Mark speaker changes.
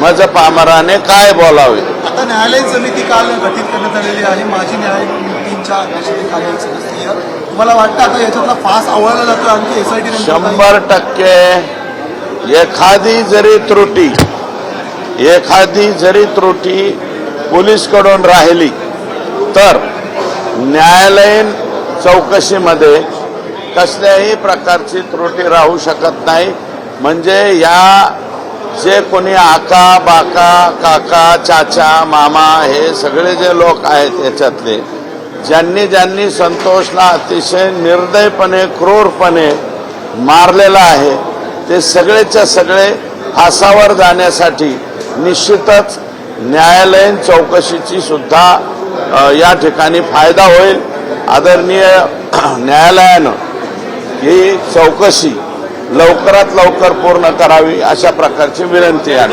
Speaker 1: मज पामराने काय बोलावे?
Speaker 2: आता न्यायालयीन समिती काल गठीत करण्यात आलेली आहे. माजी न्यायमूर्तींच्या अध्यक्षतेखाली एक सदस्यीय तुम्हाला वाटतं आता याच्यातला फास आवळला जातो आणखी एसआयटी
Speaker 1: शंभर टक्के. एखादी जरी त्रुटी एखादी जरी त्रुटी पोलीसकडून राहिली तर न्यायालयीन चौकशीमध्ये कसल्याही प्रकारची त्रुटी राहू शकत नाही. म्हणजे या जे कोणी आका बाका काका चाचा मामा हे सगळे जे लोक आहेत याच्यातले ज्यांनी ज्यांनी संतोषला अतिशय निर्दयपणे क्रूरपणे मारलेला आहे ते सगळेच्या सगळे फासावर जाण्यासाठी निश्चितच न्यायालयीन चौकशीची सुद्धा या ठिकाणी फायदा होईल. आदरणीय न्यायालयानं ही चौकशी लवकरात लवकर पूर्ण करावी अशा प्रकारची विनंती आहे.